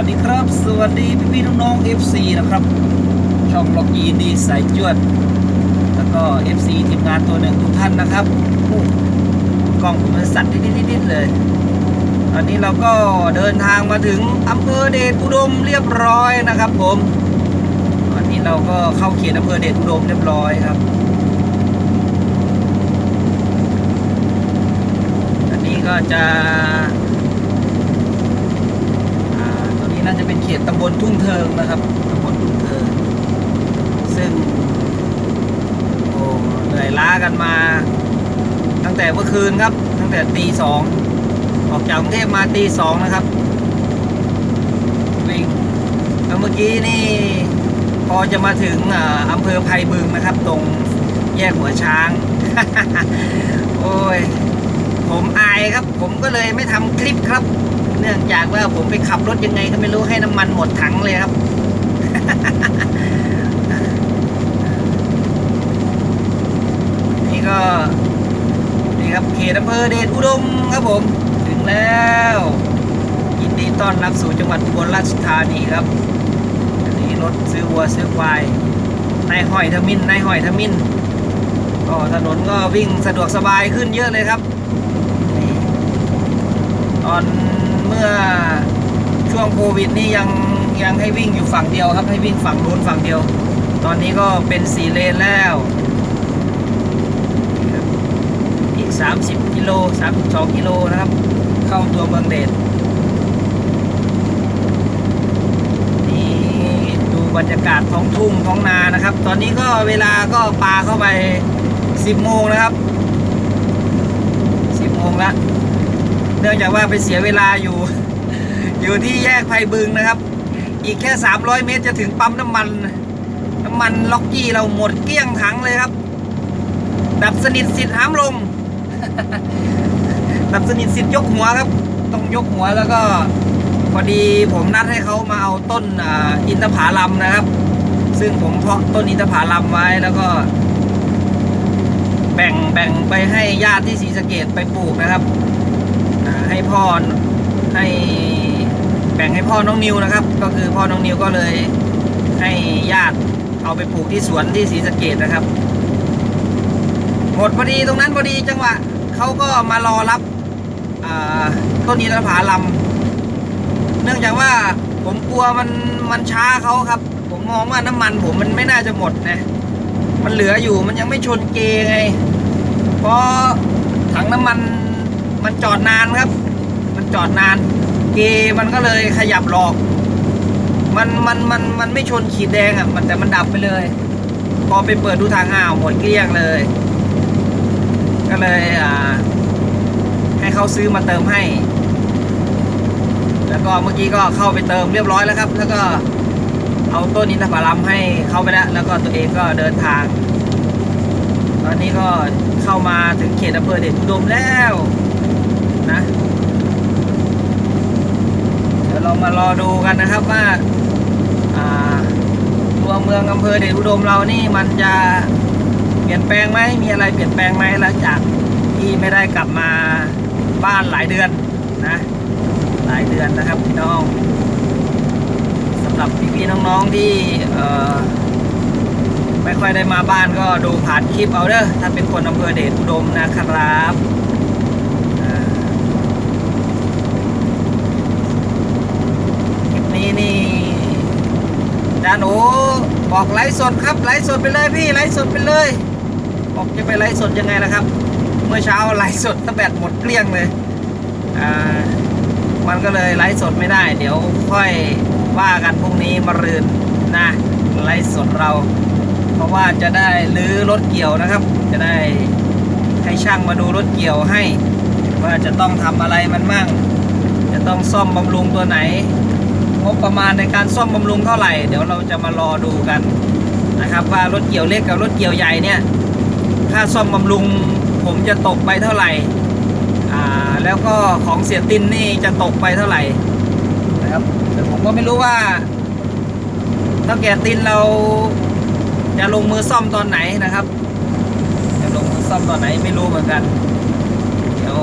วัสดีครับ สวัสดีพี่พี่ๆน้องๆ FC นะครับ ช่องล็อกยีนดีสายจวด แล้วก็ FC ทีมงานตัวหนึ่งทุกท่านนะครับกล้องผมมันสั่นนิดๆเลย ตอนนี้เราก็เดินทางมาถึงอำเภอเดชอุดมเรียบร้อยนะครับ ผม ตอนนี้เราก็เข้าเขตอำเภอเดชอุดมเรียบร้อยครับอันนี้ก็จะ น่าจะเป็นเขตตำบลทุ่งเทิงนะครับตำบลทุ่งเทิงซึ่งโอ้เหนื่อยล้ากันมา ตั้งแต่เมื่อคืนครับ ตั้งแต่ตีสองออกจากกรุงเทพมาตีสองนะครับวิ่งแล้วเมื่อกี้นี่พอจะมาถึงอ่าอำเภอไพบึงนะครับ ตรงแยกหัวช้าง โอ้ย ผมอายครับ ผมก็เลยไม่ทำคลิปครับ เนื่องจากว่าผมไปขับรถยังไงก็ไม่รู้ให้น้ำมันหมดถังเลยครับ นี่ก็ นี่ครับเขตอำเภอเดชอุดมครับผม ถึงแล้ว ยินดีต้อนรับสู่จังหวัดอุบลราชธานีครับอันนี้รถซื้อวัวซื้อควายนายห้อยทมินนายห้อยทมินก็ถนนก็วิ่งสะดวกสบายขึ้นเยอะเลยครับตอน มื่อช่วงโควิดนี่ยังยังให้วิ่งอยู่ฝั่งเดียวครับ ให้วิ่งฝั่งนู้นฝั่งเดียว ตอนนี้ก็เป็นสี่เลนแล้วอีก 30กิโล32กิโลนะครับ เข้าตัวเมืองเดชนี่ดูบรรยากาศท้องทุ่งท้องนานะครับ ตอนนี้ก็เวลาก็ปลาเข้าไป 10โมงนะครับ 10โมงแล้ว เนื่องจากว่าไปเสียเวลาอยู่ อยู่ที่แยกไพบึงนะครับ อีกแค่ 300 เมตรจะถึงปั๊มน้ำมัน น้ำมันล็อกกี้เราหมดเกลี้ยงถังเลยครับ ดับสนิทสิทธิ์ห้ามลง ดับสนิทสิทธิ์ยกหัวครับ ต้องยกหัวแล้วก็พอดีผมนัดให้เขามาเอาต้นอ,อินทผลัมนะครับ ซึ่งผมเพาะต้นอินทผลัมไว้แล้วก็ แบ่งแบ่งไปให้ญาติที่ศรีสะเกดไปปลูกนะครับ ให้พ่อให้แบ่งให้พ่อน้องนิวนะครับ ก็คือพ่อน้องนิวก็เลยให้ญาติเอาไปปลูกที่สวนที่ศรีสะเกดนะครับ หมดพอดีตรงนั้นพอดีจังหวะเขาก็มารอรับต้นอินทผลัมเนื่องจากว่าผมกลัวมันมันช้าเขาครับ ผมมองว่าน้ำมันผมมันไม่น่าจะหมดนะมันเหลืออยู่มันยังไม่ชนเกไงเพราะถังน้ำมัน มันจอดนานครับ มันจอดนาน เกมันก็เลยขยับหลอก มันมันมันมันไม่ชนขีดแดงอะ มันแต่มันดับไปเลย พอไปเปิดดูทางอ้าวหมดเกลี้ยงเลย ก็เลยอ่า ให้เขาซื้อมาเติมให้ แล้วก็เมื่อกี้ก็เข้าไปเติมเรียบร้อยแล้วครับ แล้วก็เอาต้นอินทผลัมให้เขาไปแล้ว แล้วก็ตัวเองก็เดินทาง ตอนนี้ก็เข้ามาถึงเขตอำเภอเดชอุดมแล้ว นะ เดี๋ยวเรามารอดูกันนะครับว่าตัวเมืองอำเภอเดชอุดมเรานี่มันจะเปลี่ยนแปลงไหมมีอะไรเปลี่ยนแปลงไหมหลังจากที่ไม่ได้กลับมาบ้านหลายเดือนนะ หลายเดือนนะครับพี่น้องสำหรับพี่ๆน้องๆที่ไม่ค่อยได้มาบ้านก็ดูผ่านคลิปเอาเด้อถ้าเป็นคนอำเภอเดชอุดมนะครับอ่าคลิป นี่จานโอบอกไลฟ์สดครับไลฟ์สดไปเลยพี่ไลฟ์สดไปเลย บอกจะไปไลฟ์สดยังไงนะครับ เมื่อเช้าไลฟ์สดตั้งแบตหมดเกลี้ยงเลยอ่ามันก็เลยไลฟ์สดไม่ได้ เดี๋ยวค่อยว่ากันพรุ่งนี้มารืนนะไลฟ์สดเรา เพราะว่าจะได้ลื้อรถเกี่ยวนะครับ จะได้ให้ช่างมาดูรถเกี่ยวให้ ว่าจะต้องทำอะไรมันมั่ง จะต้องซ่อมบำรุงตัวไหน งบประมาณในการซ่อมบำรุงเท่าไหร่ เดี๋ยวเราจะมารอดูกันนะครับ ว่ารถเกี่ยวเล็กกับรถเกี่ยวใหญ่เนี่ยค่าซ่อมบำรุงผมจะตกไปเท่าไหร่อ่าแล้วก็ของเสียตินนี่จะตกไปเท่าไหร่นะครับแต่ผมก็ไม่รู้ว่าเท่าแก่ตินเราจะลงมือซ่อมตอนไหนนะครับ จะลงมือซ่อมตอนไหนไม่รู้เหมือนกัน เดี๋ยว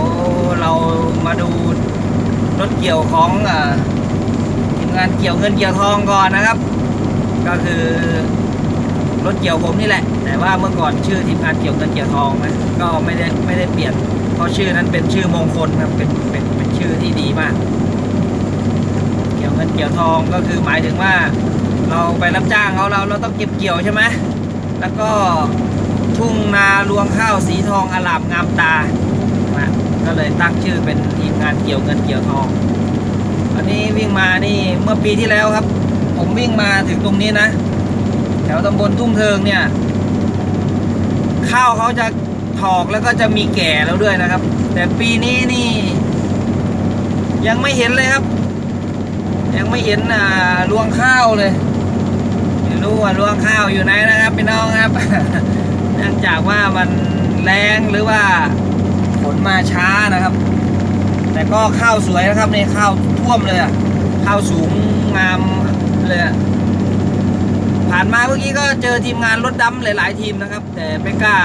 เรามาดูรถเกี่ยวของอ่า งานเกี่ยวเงินเกี่ยวทองก่อนนะครับ ก็คือรถเกี่ยวผมนี่แหละ แต่ว่าเมื่อก่อนชื่อทีมงานเกี่ยวเงินเกี่ยวทองนะก็ไม่ได้ไม่ได้เปลี่ยน เพราะชื่อนั้นเป็นชื่อมงคลครับเป็นเป็นเป็นชื่อที่ดีมาก เกี่ยวเงินเกี่ยวทองก็คือหมายถึงว่า เราไปรับจ้างเขาเราเราต้องเก็บเกี่ยวใช่ไหมแล้วก็ทุ่งนารวงข้าวสีทองอลามงามตานะก็เลยตั้งชื่อเป็นทีมงานเกี่ยวเงินเกี่ยวทอง อันนี้วิ่งมานี่เมื่อปีที่แล้วครับ ผมวิ่งมาถึงตรงนี้นะ แถวตำบลทุ่งเทิงเนี่ย ข้าวเขาจะถอกแล้วก็จะมีแก่แล้วด้วยนะครับ แต่ปีนี้นี่ ยังไม่เห็นเลยครับ ยังไม่เห็นอ่ารวงข้าวเลยไม่รู้ว่ารวงข้าวอยู่ไหนนะครับพี่น้องครับ เนื่องจากว่ามันแรงหรือว่าฝนมาช้านะครับ แต่ก็ข้าวสวยนะครับในข้าวท่วมเลยอะข้าวสูงงามเลยอะผ่านมาเมื่อกี้ก็เจอทีมงานรถดำหลาย ๆ ทีมนะครับ แต่ไม่กล้า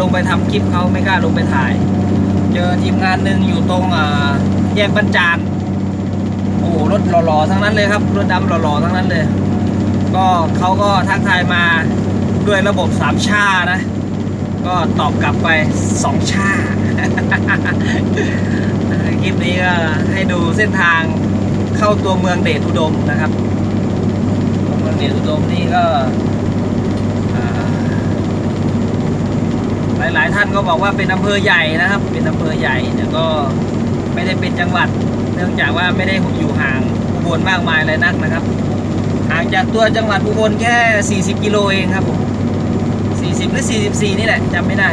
ลงไปทำคลิปเขาไม่กล้าลงไปถ่าย เจอทีมงานหนึ่งอยู่ตรงอ่าแยกบรรจานโอ้โหรถหล่อ ๆ ทั้งนั้นเลยครับ รถดำหล่อ ๆ ทั้งนั้นเลย ก็เขาก็ทักทายมาด้วยระบบสามชานะ ก็ตอบกลับไปสองชา คลิปนี้ก็ให้ดูเส้นทางเข้าตัวเมืองเดชอุดมนะครับตัวเมืองเดชอุดมนี่ก็อ่าหลายๆท่านก็บอกว่าเป็นอำเภอใหญ่นะครับ เป็นอำเภอใหญ่แต่ก็ไม่ได้เป็นจังหวัด เนื่องจากว่าไม่ได้อยู่ห่างอุบลมากมายเลยนักนะครับห่างจากตัวจังหวัดอุบลแค่ 40 กิโลเองครับผม40 หรือ 44 นี่แหละจำไม่ได้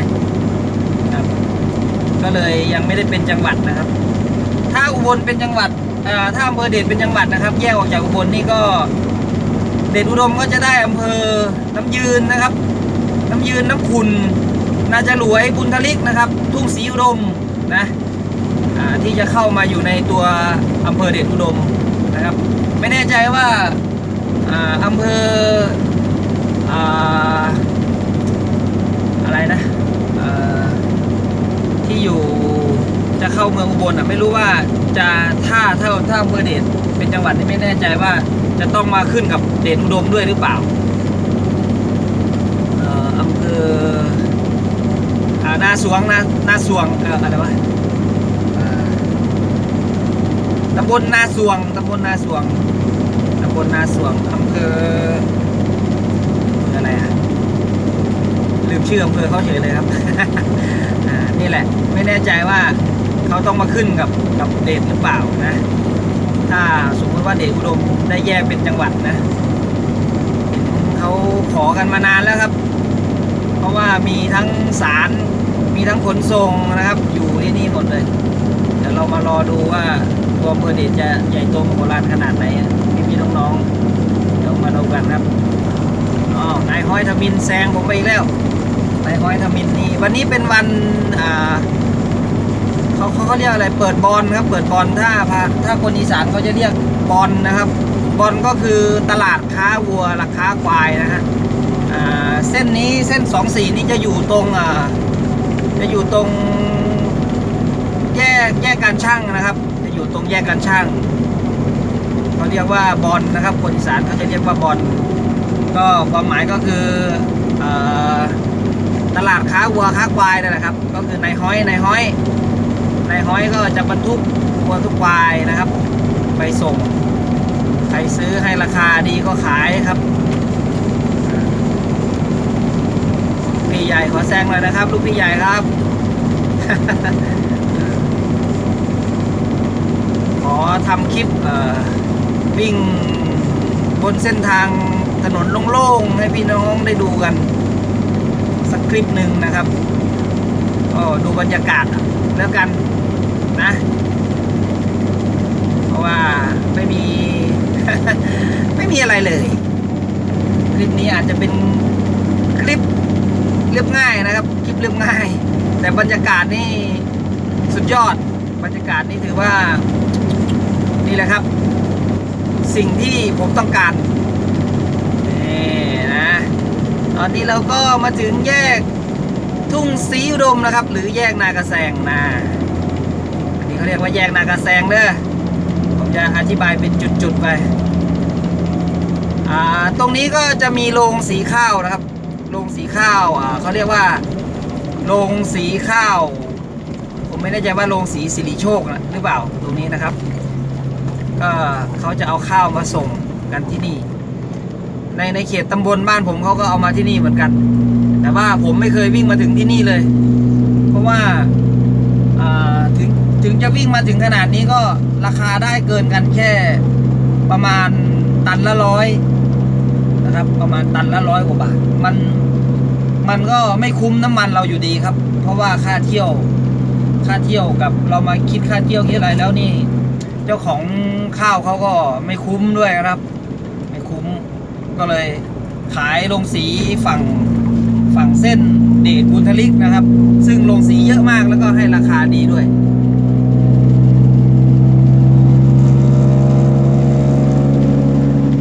ก็เลยยังไม่ได้เป็นจังหวัดนะครับ ถ้าอุบลเป็นจังหวัดถ้าอำเภอเดชเป็นจังหวัดนะครับ แยกออกจากอุบลนี่ก็เดชอุดมก็จะได้อำเภอน้ำยืนนะครับ น้ำยืนน้ำขุนนาจะหลวยบุญทลิกนะครับ ทุ่งศรีอุดมนะที่จะเข้ามาอยู่ในตัวอำเภอเดชอุดมนะครับ ไม่แน่ใจว่าอำเภอออะไรนะ อยู่จะเข้าเมืองอุบลอะไม่รู้ว่าจะถ้าถ้าถ้าอำเภอเดชเป็นจังหวัดที่ไม่แน่ใจว่าจะต้องมาขึ้นกับเดชอุดมด้วยหรือเปล่าเอออำเภออ่านาสวงนานาสวงเอ่อะไรวะอ่าตำบลนาสวงตำบลนาสวงตำบลนาสวงอำเภออะไรอะ ลืมชื่ออำเภอเขาเฉยเลยครับ นี่แหละ ไม่แน่ใจว่าเขาต้องมาขึ้นกับกับเดชหรือเปล่านะ ถ้าสมมติว่าเดชอุดมได้แยกเป็นจังหวัดนะเห็นเขาขอกันมานานแล้วครับ เพราะว่ามีทั้งศาลมีทั้งขนส่งนะครับ อยู่ที่นี่หมดเลยเดี๋ยวเรามารอดูว่าตัวอำเภอเดชจะใหญ่โตมโหฬารขนาดไหนพี่พี่น้องๆเดี๋ยวมาดูกันครับอ๋อนายห้อยทมินแซงผมไปอีกแล้ว นายห้อยทมินนี่วันนี้เป็นวันอ่าเขาเขาเขาเรียกอะไรเปิดบอลครับ เปิดบอลถ้าพาถ้าคนอีสานเขาจะเรียกบอลนะครับ บอลก็คือตลาดค้าวัวราค้าควายนะฮะเส้นนี้เส้นสองสีนี้จะอยู่ตรงจะอยู่ตรงแยกแยกการช่างนะครับ จะอยู่ตรงแยกการช่างเขาเรียกว่าบอลนะครับคนอีสานเขาจะเรียกว่าบอลก็ความหมายก็คืออ ตลาดค้าวัวค้าควายนั่นแหละครับ ก็คือนายห้อยนายห้อยนายห้อยก็จะบรรทุกวัวทุกควายนะครับ ไปส่ง ใครซื้อให้ราคาดีก็ขายครับพี่ใหญ่ขอแซงเลยนะครับ ลูกพี่ใหญ่ครับ ขอทำคลิปเออวิ่งบนเส้นทางถนนโล่งๆ ให้พี่น้องได้ดูกัน คลิปหนึ่งนะครับก็ดูบรรยากาศแล้วกันนะ เพราะว่าไม่มี ไม่มีอะไรเลย คลิปนี้อาจจะเป็นคลิปเรียบง่ายนะครับ คลิปเรียบง่าย แต่บรรยากาศนี่สุดยอด บรรยากาศนี่ถือว่านี่แหละครับ สิ่งที่ผมต้องการ ตอนนี้เราก็มาถึงแยกทุ่งศรีอุดมนะครับ หรือแยกนากระแซงนะอันนี้เขาเรียกว่าแยกนากระแซงเด้อผมจะอธิบายเป็นจุดๆไปอ่าตรงนี้ก็จะมีโรงสีข้าวนะครับโรงสีข้าวอ่าเขาเรียกว่าโรงสีข้าว ผมไม่แน่ใจว่าโรงสีสิริโชคนะหรือเปล่าตรงนี้นะครับก็เขาจะเอาข้าวมาส่งกันที่นี่ ในในเขตตำบลบ้านผมเขาก็เอามาที่นี่เหมือนกัน แต่ว่าผมไม่เคยวิ่งมาถึงที่นี่เลย เพราะว่าถึงถึงจะวิ่งมาถึงขนาดนี้ก็ราคาได้เกินกันแค่ประมาณตันละร้อยนะครับ ประมาณตันละร้อยกว่าบาท มันมันก็ไม่คุ้มน้ำมันเราอยู่ดีครับ เพราะว่าค่าเที่ยวค่าเที่ยวกับเรามาคิดค่าเที่ยวคิดอะไรแล้วนี่ เจ้าของข้าวเขาก็ไม่คุ้มด้วยครับ ไม่คุ้ม ก็เลยขายลงสีฝั่งฝั่งเส้นเดชบุญทลิกนะครับ ซึ่งลงสีเยอะมากแล้วก็ให้ราคาดีด้วย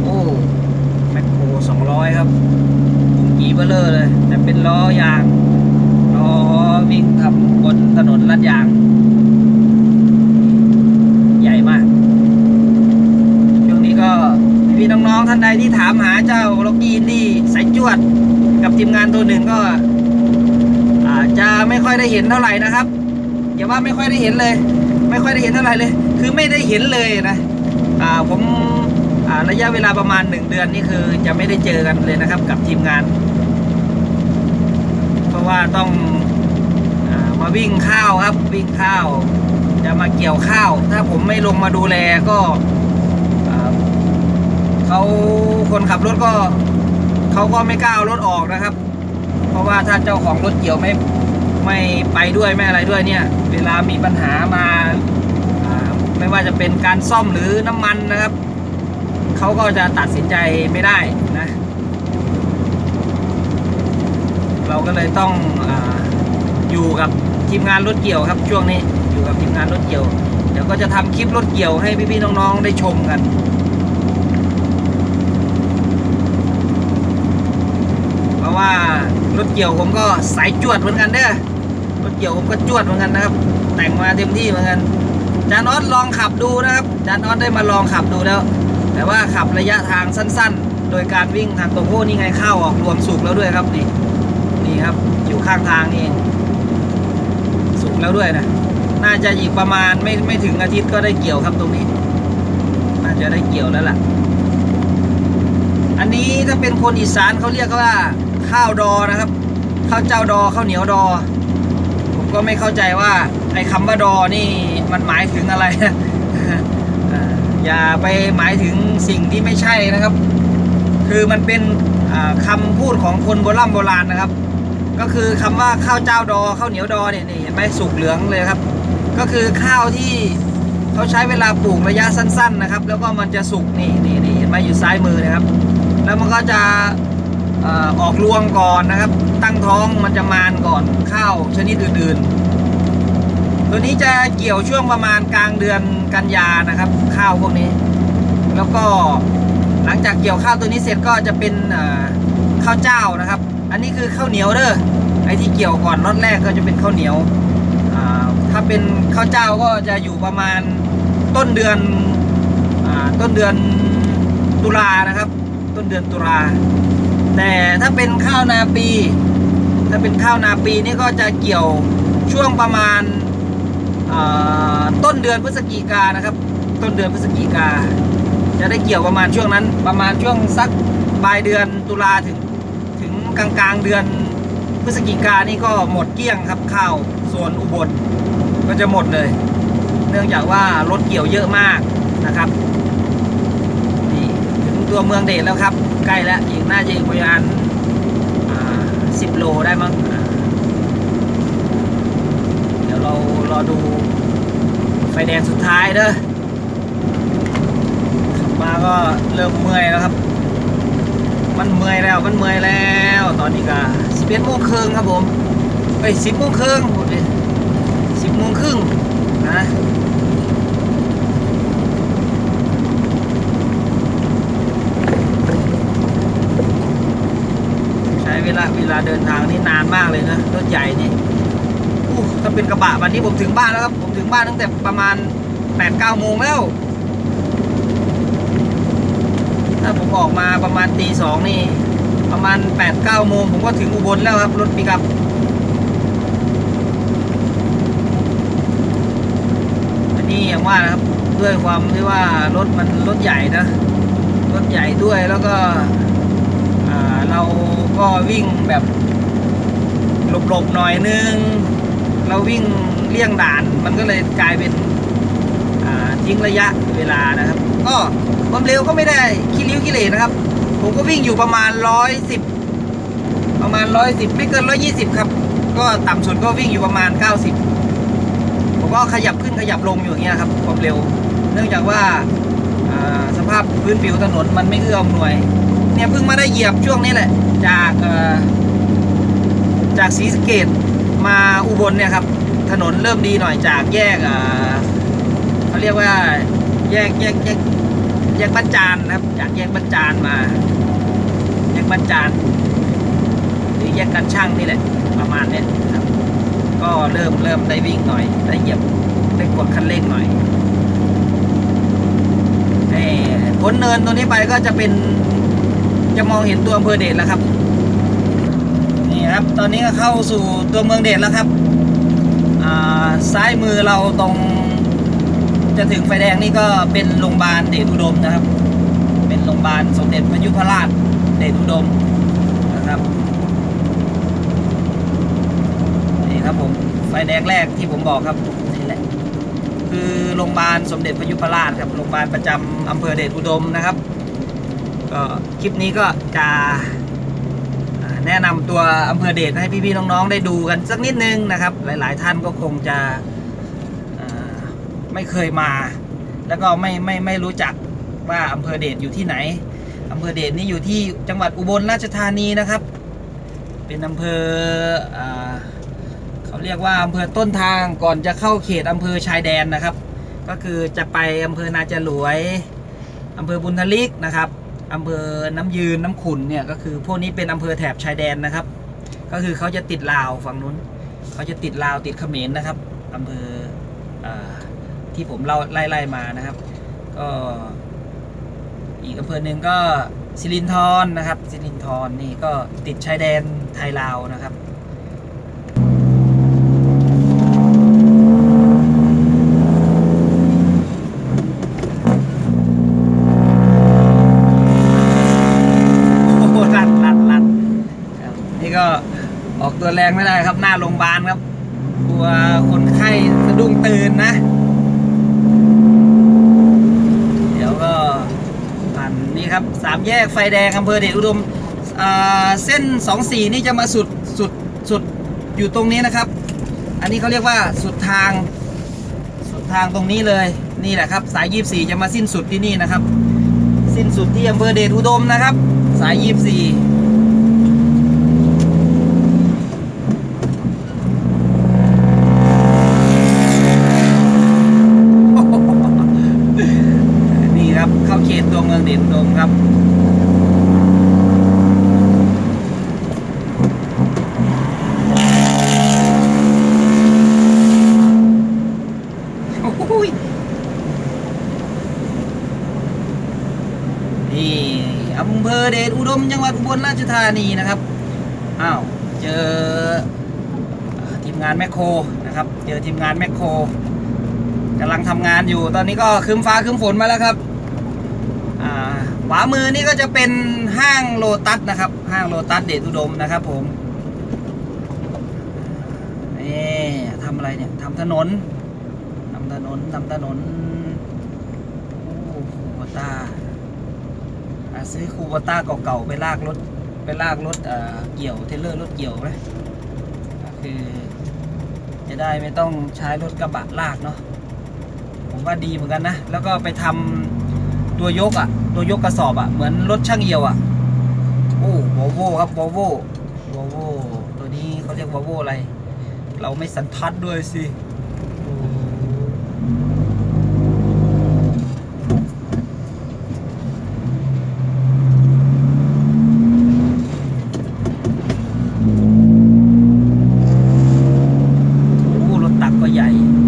โอ้แมคโครสองร้อยครับกีเบลเลอร์เลย แต่เป็นล้อยางล้อวิ่งทำบนถนนลาดยาง ใหญ่มาก ช่วงนี้ก็พี่ๆน้องๆท่านใดที่ถามหาเจ้าล็อกกี้อินดี้สายจวด กับทีมงานตัวหนึ่งก็อาจจะไม่ค่อยได้เห็นเท่าไหร่นะครับอย่าว่าไม่ค่อยได้เห็นเลย ไม่ค่อยได้เห็นเท่าไหร่เลย คือไม่ได้เห็นเลยนะอ่าผมอ่าระยะเวลาประมาณหนึ่งเดือนนี่คือจะไม่ได้เจอกันเลยนะครับกับทีมงาน เพราะว่าต้องอามาวิ่งข้าวครับวิ่งข้าว จะมาเกี่ยวข้าว ถ้าผมไม่ลงมาดูแลก็ เขาคนขับรถก็เขาก็ไม่กล้าเอารถออกนะครับ เพราะว่าถ้าเจ้าของรถเกี่ยวไม่ไม่ไปด้วยไม่อะไรด้วยเนี่ย เวลามีปัญหามาไม่ว่าจะเป็นการซ่อมหรือน้ำมันนะครับเขาก็จะตัดสินใจไม่ได้นะ เราก็เลยต้องออยู่กับทีมงานรถเกี่ยวครับช่วงนี้อยู่กับทีมงานรถเกี่ยว เดี๋ยวก็จะทำคลิปรถเกี่ยวให้พี่ๆน้องๆได้ชมกัน เพราะ ว่ารถเกี่ยวผมก็สายจวดเหมือนกันเด้อรถเกี่ยวผมก็จวดเหมือนกันนะครับ แต่งมาเต็มที่เหมือนกันจานออสลองขับดูนะครับจานอสได้มาลองขับดูแล้ว แต่ว่าขับระยะทางสั้น ๆ โดยการวิ่งทางตรงโอ้นี่ไงเข้าออกรวมสุกแล้วด้วยครับนี่นี่ครับอยู่ข้างทางนี่เองสุกแล้วด้วยนะน่าจะอีกประมาณไม่ไม่ถึงอาทิตย์ก็ได้เกี่ยวครับตรงนี้ น่าจะได้เกี่ยวแล้วล่ะ อันนี้ถ้าเป็นคนอีสานเขาเรียกว่า ข้าวดอนะครับข้าวเจ้าดอข้าวเหนียวดอ ผมก็ไม่เข้าใจว่าไอ้คำว่าดอนี่มันหมายถึงอะไรนะอย่าไปหมายถึงสิ่งที่ไม่ใช่นะครับ คือมันเป็นอ่าคำพูดของคนโบราณโบราณนะครับ ก็คือคำว่าข้าวเจ้าดอข้าวเหนียวดอเนี่ยนี่เห็นไหมสุกเหลืองเลยครับ ก็คือข้าวที่เขาใช้เวลาปลูกระยะสั้น ๆนะครับ แล้วก็มันจะสุกนี่นี่นี่เห็นไหมอยู่ซ้ายมือนะครับ แล้วมันก็จะ ออกรวงก่อนนะครับ ตั้งท้องมันจะมานก่อนข้าวชนิดอื่นๆ ตัวนี้จะเกี่ยวช่วงประมาณกลางเดือนกันยานะครับ ข้าวพวกนี้ แล้วก็หลังจากเกี่ยวข้าวตัวนี้เสร็จก็จะเป็นข้าวเจ้านะครับ อันนี้คือข้าวเหนียวเด้อไอที่เกี่ยวก่อนรอดแรกก็จะเป็นข้าวเหนียวถ้าเป็นข้าวเจ้าก็จะอยู่ประมาณต้นเดือนอต้นเดือนตุลานะครับ ต้นเดือนตุลา แต่ถ้าเป็นข้าวนาปี ถ้าเป็นข้าวนาปีนี่ก็จะเกี่ยวช่วงประมาณต้นเดือนพฤศจิกานะครับ ต้นเดือนพฤศจิกา จะได้เกี่ยวประมาณช่วงนั้น ประมาณช่วงสักปลายเดือนตุลาถึงถึงกลางกลางเดือนพฤศจิกานี่ก็หมดเกลี้ยงครับข้าวส่วนอุบลก็จะหมดเลย เนื่องจากว่ารถเกี่ยวเยอะมากนะครับ ตัวเมืองเดชแล้วครับ ใกล้แล้วอีกน่าจะอีกประมาณสิบโลได้มั้งเดี๋ยวเรารอดูไฟแดงสุดท้ายเด้อขับมาก็เริ่มเมื่อยแล้วครับ มันเมื่อยแล้วมันเมื่อยแล้ว ตอนนี้ก็สิบเอ็ดโมงครึ่งครับผมไปสิบโมงครึ่งสิบโมงครึ่งนะ เวลาเวลาเดินทางนี่นานมากเลยนะรถใหญ่นี่อู้ถ้าเป็นกระบะวันนี้ผมถึงบ้านแล้วครับ ผมถึงบ้านตั้งแต่ประมาณแปดเก้าโมงแล้ว ถ้าผมออกมาประมาณตีสองนี่ ประมาณ8ปดเก้าโมงผมก็ถึงอุบลแล้วครับ รถปิกอัพอันนี้อย่างว่านะครับด้วยความที่ว่ารถมันรถใหญ่นะ รถใหญ่ด้วยแล้วก็ เราก็วิ่งแบบหลบๆหน่อยนึง เราวิ่งเลี่ยงด่าน มันก็เลยกลายเป็นทิ้งระยะเวลานะครับ ก็ความเร็วก็ไม่ได้คิริ้วกิเลสนะครับ ผมก็วิ่งอยู่ประมาณร้อยสิบประมาณร้อยสิบไม่เกินร้อยี่สิบครับ ก็ต่ำสุดก็วิ่งอยู่ประมาณเก้าสิบผมก็ขยับขึ้นขยับลงอยู่อย่างเงี้ยครับความเร็ว เนื่องจากว่าอ่าสภาพพื้นผิวถนนมันไม่เอื้ออำนวย เนี่ยเพิ่งมาได้เหยียบช่วงนี้แหละ จากจากศรีสะเกดมาอุบลเนี่ยครับ ถนนเริ่มดีหน่อยจากแยกเขาเรียกว่าแยกแยกแยกแยกบ้านจานนะครับ จากแยกบ้านจานมา แยกบ้านจานหรือแยกกันช่างนี่แหละ ประมาณเนี้ยครับ ก็เริ่มเริ่มได้วิ่งหน่อย ได้เหยียบได้กดคันเร่งหน่อยนี่พ้นเนินตัวนี้ไปก็จะเป็น จะมองเห็นตัวอำเภอเดชแล้วครับ นี่ครับ ตอนนี้ก็เข้าสู่ตัวเมืองเดชแล้วครับ ซ้ายมือเราตรงจะถึงไฟแดงนี่ก็เป็นโรงพยาบาลเดชอุดมนะครับ เป็นโรงพยาบาลสมเด็จพระยุพราชเดชอุดมนะครับนี่ครับผมไฟแดงแรกที่ผมบอกครับนี่แหละคือโรงพยาบาลสมเด็จพระยุพราชครับโรงพยาบาลประจำอำเภอเดชอุดมนะครับ ก็คลิปนี้ก็จะแนะนำตัวอำเภอเดชให้พี่ๆน้องๆ ได้ดูกันสักนิดนึงนะครับ หลายๆท่านก็คงจะไม่เคยมา แล้วก็ไม่ไม่ไม่รู้จักว่าอำเภอเดชอยู่ที่ไหนอำเภอเดชนี่อยู่ที่จังหวัดอุบลราชธานีนะครับ เป็นอำเภออเขาเรียกว่าอำเภอต้นทางก่อนจะเข้าเขตอำเภอชายแดนนะครับ ก็คือจะไปอำเภอนาจรวยอำเภอบุญทลิกนะครับ อำเภอน้ำยืนน้ำขุนเนี่ยก็คือพวกนี้เป็นอำเภอแถบชายแดนนะครับ ก็คือเขาจะติดลาวฝั่งนู้นเขาจะติดลาวติดเขมรนะครับอำเภออที่ผมเล่าไล่ๆมานะครับ ก็อีกอำเภอหนึ่งก็สิรินธรนนะครับสิรินธรนนี่ก็ติดชายแดนไทยลาวนะครับ โอ้โหลัดลัดลัดครับนี่ก็ออก ตัวแรงไม่ได้ครับ หน้าโรงพยาบาลครับกลัวคนไข้สะดุ้งตื่นนะ เดี๋ยวก็ผ่านนี่ครับสามแยกไฟแดงอำเภอเดชอุดมเส้นสองสี่นี่จะมาสุดสุดสุดอยู่ตรงนี้นะครับ อันนี้เขาเรียกว่าสุดทางสุดทางตรงนี้เลยนี่แหละครับ สายยี่สี่จะมาสิ้นสุดที่นี่นะครับ สิ้นสุดที่อำเภอเดชอุดมนะครับ สายยี่สี่ นี่ครับ เข้าเขตตัวเมืองเดชอุดมครับ โอ้ย นี่อำเภอเดชอุดมจังหวัดอุบลราชธานีนะครับอ้าวเจอทีมงานแมคโครนะครับ เจอทีมงานแมคโครกำลังทำงานอยู่ ตอนนี้ก็คืมฟ้าคืมฝนมาแล้วครับอ่าขวามือนี่ก็จะเป็นห้างโลตัสนะครับ ห้างโลตัสเดชอุดมนะครับผมนี่ทำอะไรเนี่ยทำถนนทำถนนทำถนนโอ้โหคูโบต้าอะซื้อคูโบต้าเก่าๆไปลากรถ ไปลากรถเอ่อเกี่ยวเทเลอร์รถเกี่ยวไหมก็คือ จะได้ไม่ต้องใช้รถกระบะลากเนาะผมว่าดีเหมือนกันนะ แล้วก็ไปทำตัวยกอะ่ะ ตัวยกกระสอบอะ่ะ เหมือนรถช่างเอียวอะ่ะ โอ้วอลโวครับวอลโววอลโวตัวนี้เขาเรียกวอลโวอะไร เราไม่สันทัดด้วยสิโอ้โหรถตักก็ใหญ่ น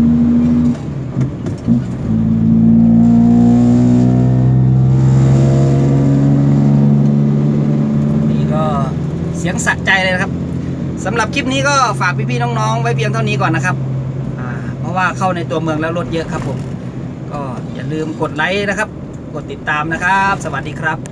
เสียงสะใจเลยนะครับสำหรับคลิป นี้ก็ฝากพี่ๆน้องๆ ไว้เพียงเท่านี้ก่อนนะครับ เพราะว่าเข้าในตัวเมืองแล้วรถเยอะครับผม ก็อย่าลืมกดไลค์นะครับ กดติดตามนะครับ สวัสดีครับ